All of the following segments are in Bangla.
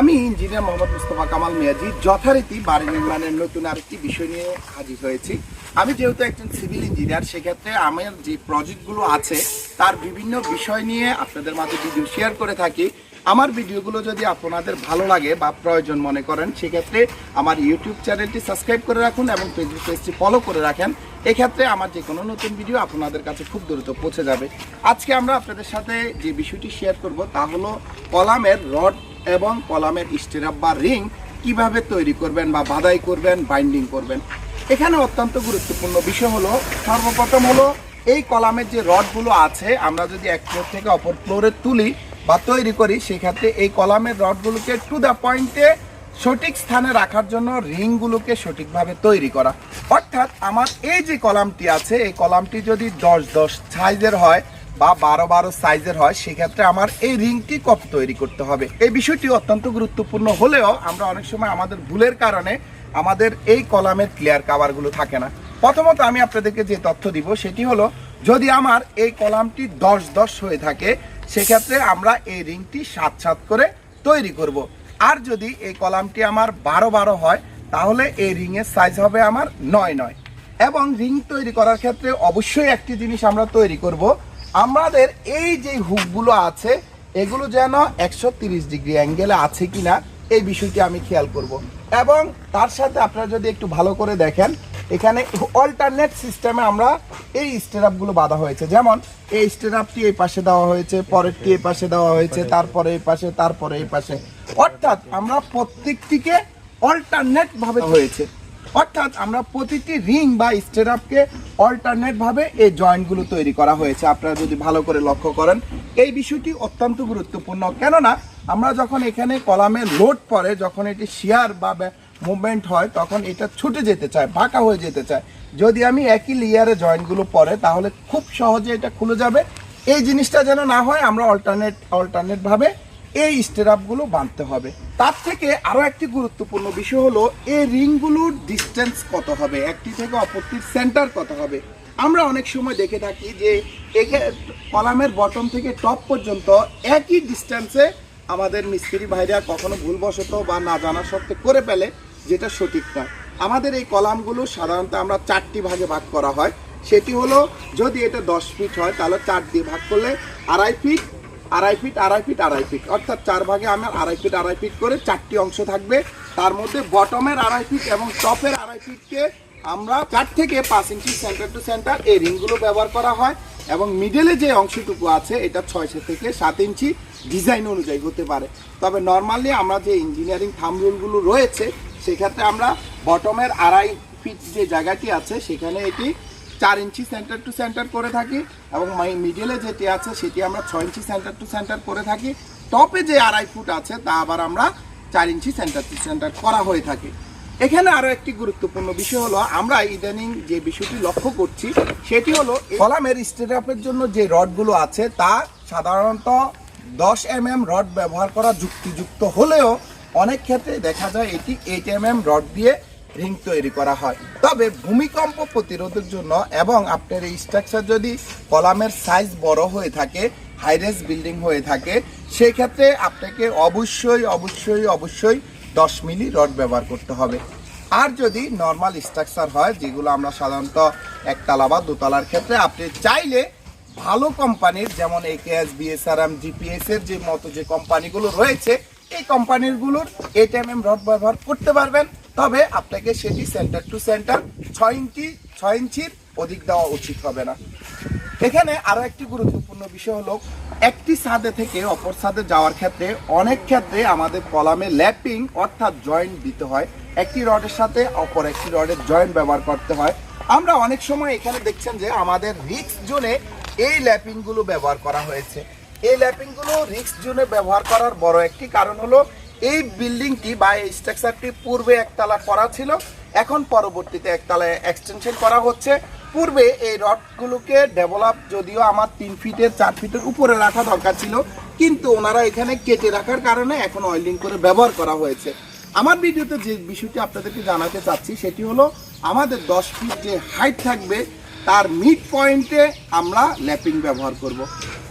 আমি ইঞ্জিনিয়ার মোহাম্মদ মুস্তফা কামাল মিয়াজি, যথারীতি বাড়ি নির্মাণের নতুন আরেকটি বিষয় নিয়ে হাজির হয়েছি। আমি যেহেতু একজন সিভিল ইঞ্জিনিয়ার, সেক্ষেত্রে আমার যে প্রজেক্টগুলো আছে, তার বিভিন্ন বিষয় নিয়ে আপনাদের মাঝে ভিডিও শেয়ার করে থাকি। আমার ভিডিওগুলো যদি আপনাদের ভালো লাগে বা প্রয়োজন মনে করেন, সেক্ষেত্রে আমার ইউটিউব চ্যানেলটি সাবস্ক্রাইব করে রাখুন এবং ফেসবুক পেজটি ফলো করে রাখেন। এক্ষেত্রে আমার যে কোনো নতুন ভিডিও আপনাদের কাছে খুব দ্রুত পৌঁছে যাবে। আজকে আমরা আপনাদের সাথে যে বিষয়টি শেয়ার করব, তা হলো কলামের রড এবং কলামের স্টেরাপ বা রিং কীভাবে তৈরি করবেন বা বাধাই করবেন, বাইন্ডিং করবেন। এখানে অত্যন্ত গুরুত্বপূর্ণ বিষয় হলো, সর্বপ্রথম হলো এই কলামের যে রডগুলো আছে, আমরা যদি এক ফ্লোর থেকে অপর ফ্লোরে তুলি বা তৈরি করি, সেক্ষেত্রে এই কলামের রডগুলোকে টু দ্য পয়েন্টে সঠিক স্থানে রাখার জন্য রিংগুলোকে সঠিকভাবে তৈরি করা। অর্থাৎ আমার এই যে কলামটি আছে, এই কলামটি যদি দশ দশ সাইজের হয় বা বারো বারো সাইজের হয়, সেক্ষেত্রে আমার এই রিংটি কত তৈরি করতে হবে? এই বিষয়টি অত্যন্ত গুরুত্বপূর্ণ হলেও আমরা অনেক সময় আমাদের ভুলের কারণে আমাদের এই কলামের ক্লিয়ার কাভারগুলো থাকে না। প্রথমত আমি আপনাদেরকে যে তথ্য দিব, সেটি হলো, যদি আমার এই কলামটি দশ দশ হয়ে থাকে, সেক্ষেত্রে আমরা এই রিংটি সাত সাত করে তৈরি করব। আর যদি এই কলামটি আমার বারো বারো হয়, তাহলে এই রিংয়ের সাইজ হবে আমার নয় নয়। এবং রিং তৈরি করার ক্ষেত্রে অবশ্যই একটি জিনিস আমরা তৈরি করব আমাদের এই যে হুকগুলো আছে এগুলো যেন একশো তিরিশ ডিগ্রি অ্যাঙ্গেলে আছে কিনা এই বিষয়টি আমি খেয়াল করব। এবং তার সাথে আপনারা যদি একটু ভালো করে দেখেন এখানে অল্টারনেট সিস্টেমে আমরা এই স্টেরাপগুলো বাঁধা হয়েছে। যেমন এই স্টেরাপটি এই পাশে দেওয়া হয়েছে পরেরটি এই পাশে দেওয়া হয়েছে তারপরে এই পাশে তারপরে এই পাশে। অর্থাৎ আমরা প্রত্যেকটিকে অল্টারনেট ভাবে হয়েছে। অর্থাৎ আমরা প্রতিটি রিং বা স্টেরাপকে অল্টারনেট ভাবে এই জয়েন্টগুলো তৈরি করা হয়েছে। আপনারা যদি ভালো করে লক্ষ্য করেন, এই বিষয়টি অত্যন্ত গুরুত্বপূর্ণ। কেননা, আমরা যখন এখানে কলামে লোড পড়ে, যখন এটি শিয়ার বা মুভমেন্ট হয়, তখন এটা ছুটে যেতে চায়, বাঁকা হয়ে যেতে চায়। যদি আমি একই লেয়ারে জয়েন্টগুলো পরে তাহলে খুব সহজে এটা খুলে যাবে। এই জিনিসটা যেন না হয়, আমরা অল্টারনেট অল্টারনেট ভাবে এই স্টেরাপগুলো বাঁধতে হবে। তার থেকে আরও একটি গুরুত্বপূর্ণ বিষয় হলো, এই রিংগুলোর ডিস্টেন্স কত হবে? একটি থেকে অপরটির সেন্টার কত হবে? আমরা অনেক সময় দেখে থাকি যে কলামের বটম থেকে টপ পর্যন্ত একই ডিস্টেন্সে আমাদের মিস্ত্রি ভাইরা কখনো ভুলবশত বা না জানা সত্ত্বে করে ফেলে, যেটা সঠিক নয়। আমাদের এই কলামগুলো সাধারণত আমরা চারটি ভাগে ভাগ করা হয়। সেটি হলো, যদি এটা দশ ফিট হয়, তাহলে চার দিয়ে ভাগ করলে আড়াই ফিট আড়াই ফিট আড়াই ফিট আড়াই ফিট। অর্থাৎ চার ভাগে আমার আড়াই ফিট আড়াই ফিট করে চারটি অংশ থাকবে। তার মধ্যে বটমের আড়াই ফিট এবং টপের আড়াই ফিটকে আমরা চার থেকে পাঁচ ইঞ্চি সেন্টার টু সেন্টার এই রিংগুলো ব্যবহার করা হয় এবং মিডলে যে অংশটুকু আছে, এটা ছয়শো থেকে সাত ইঞ্চি ডিজাইন অনুযায়ী হতে পারে। তবে নর্মালি আমরা যে ইঞ্জিনিয়ারিং থাম রুলগুলো রয়েছে, সেক্ষেত্রে আমরা বটমের আড়াই ফিট যে জায়গাটি আছে, সেখানে এটি চার ইঞ্চি সেন্টার টু সেন্টার করে থাকি এবং মিডিলে যেটি আছে সেটি আমরা ছয় ইঞ্চি সেন্টার টু সেন্টার করে থাকি। টপে যে আড়াই ফুট আছে, তা আবার আমরা চার ইঞ্চি সেন্টার টু সেন্টার করা হয়ে থাকে। এখানে আরও একটি গুরুত্বপূর্ণ বিষয় হলো, আমরা ইদানিং যে বিষয়টি লক্ষ্য করছি, সেটি হলো কলামের স্টেরাপের জন্য যে রডগুলো আছে, তা সাধারণত দশ এম এম রড ব্যবহার করা যুক্তিযুক্ত হলেও অনেক ক্ষেত্রে দেখা যায় এটি এইট এম এম রড দিয়ে রিং তৈরি করা হয়। তবে ভূমিকম্প প্রতিরোধের জন্য এবং আপনার এই স্ট্রাকচার যদি কলামের সাইজ বড় হয়ে থাকে হাইরেস বিল্ডিং হয়ে থাকে সেই ক্ষেত্রে আপনাকে অবশ্যই অবশ্যই অবশ্যই দশ মিলি রড ব্যবহার করতে হবে। আর যদি নর্মাল স্ট্রাকচার হয়, যেগুলো আমরা সাধারণত একতলা বা দোতলার ক্ষেত্রে, আপনি চাইলে ভালো কোম্পানির যেমন একেএস বিএসআরএম জিপিএস এর যে মতো যে কোম্পানিগুলো রয়েছে এই কোম্পানিগুলোর এইট এম রড ব্যবহার করতে পারবেন। তবে আপনাকে সেটি সেন্টার টু সেন্টার ছয় ইঞ্চি, ছয় ইঞ্চির অধিক দেওয়া উচিত হবে না। এখানে আরও একটি গুরুত্বপূর্ণ বিষয় হলো, একটি ছাদে থেকে অপর ছাদে যাওয়ার ক্ষেত্রে অনেক ক্ষেত্রে আমাদের কলামে ল্যাপিং অর্থাৎ জয়েন্ট দিতে হয়। একটি রডের সাথে অপর একটি রডের জয়েন্ট ব্যবহার করতে হয়। আমরা অনেক সময় এখানে দেখছেন যে আমাদের রিক্স জোনে এই ল্যাপিংগুলো ব্যবহার করা হয়েছে। এই ল্যাপিংগুলো রিক্স জোনে ব্যবহার করার বড় একটি কারণ হলো এই বিল্ডিংটি বা এই স্ট্রাকচারটি পূর্বে একতলা করা ছিল, এখন পরবর্তীতে একতলায় এক্সটেনশন করা হচ্ছে। পূর্বে এই রডগুলোকে ডেভেলপ যদিও আমার তিন ফিটের, চার ফিটের উপরে রাখা দরকার ছিল, কিন্তু ওনারা এখানে কেটে রাখার কারণে এখন অয়েলিং করে ব্যবহার করা হয়েছে। আমার ভিডিওতে যে বিষয়টি আপনাদেরকে জানাতে চাচ্ছি, সেটি হলো আমাদের দশ ফিট যে হাইট থাকবে তার মিড পয়েন্টে আমরা ল্যাপিং ব্যবহার করব।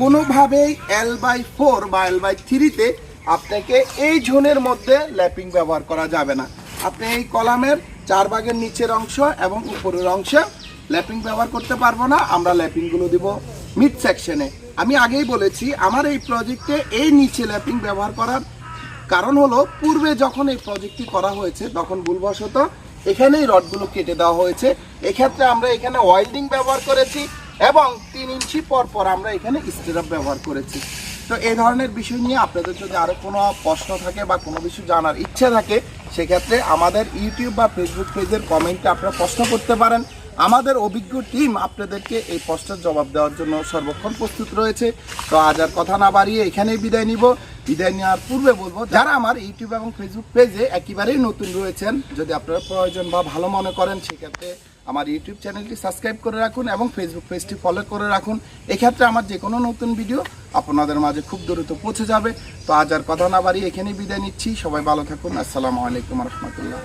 কোনোভাবেই এল বাই ফোর বা এল বাই থ্রিতে আপনাকে এই ঝোনের মধ্যে ল্যাপিং ব্যবহার করা যাবে না আপনি এই কলামের চার ভাগের নিচের অংশ এবং উপরের অংশে ল্যাপিং ব্যবহার করতে পারব না, আমরা ল্যাপিংগুলো দিব মিড সেকশনে আমি আগেই বলেছি, আমার এই প্রজেক্টে এই নিচে ল্যাপিং ব্যবহার করার কারণ হলো, পূর্বে যখন এই প্রজেক্টটি করা হয়েছে, তখন ভুলবশত এখানেই রডগুলো কেটে দেওয়া হয়েছে। এক্ষেত্রে আমরা এখানে ওয়েল্ডিং ব্যবহার করেছি এবং তিন ইঞ্চি পর পর আমরা এখানে স্টেরাপ ব্যবহার করেছি। তো এই ধরনের বিষয় নিয়ে আপনাদের যদি আরও কোনো প্রশ্ন থাকে বা কোনো কিছু জানার ইচ্ছে থাকে, সেক্ষেত্রে আমাদের ইউটিউব বা ফেসবুক পেজের কমেন্টে আপনারা প্রশ্ন করতে পারেন। আমাদের অভিজ্ঞ টিম আপনাদেরকে এই প্রশ্নের জবাব দেওয়ার জন্য সর্বক্ষণ প্রস্তুত রয়েছে। তো আজ আর কথা না বাড়িয়ে এখানেই বিদায় নিব। বিদায় নেওয়ার পূর্বে বলব, যারা আমার ইউটিউব এবং ফেসবুক পেজে একেবারেই নতুন রয়েছেন, যদি আপনারা প্রয়োজন বা ভালো মনে করেন, সেক্ষেত্রে আমার ইউটিউব চ্যানেলটি সাবস্ক্রাইব করে রাখুন এবং ফেসবুক পেজটি ফলো করে রাখুন। এক্ষেত্রে আমার যে কোনো নতুন ভিডিও আপনাদের মাঝে খুব দ্রুত পৌঁছে যাবে। তো আজ আর কথা না বাড়িয়ে এখানেই বিদায় নিচ্ছি। সবাই ভালো থাকুন। আসসালামু আলাইকুম রহমতুল্লাহ।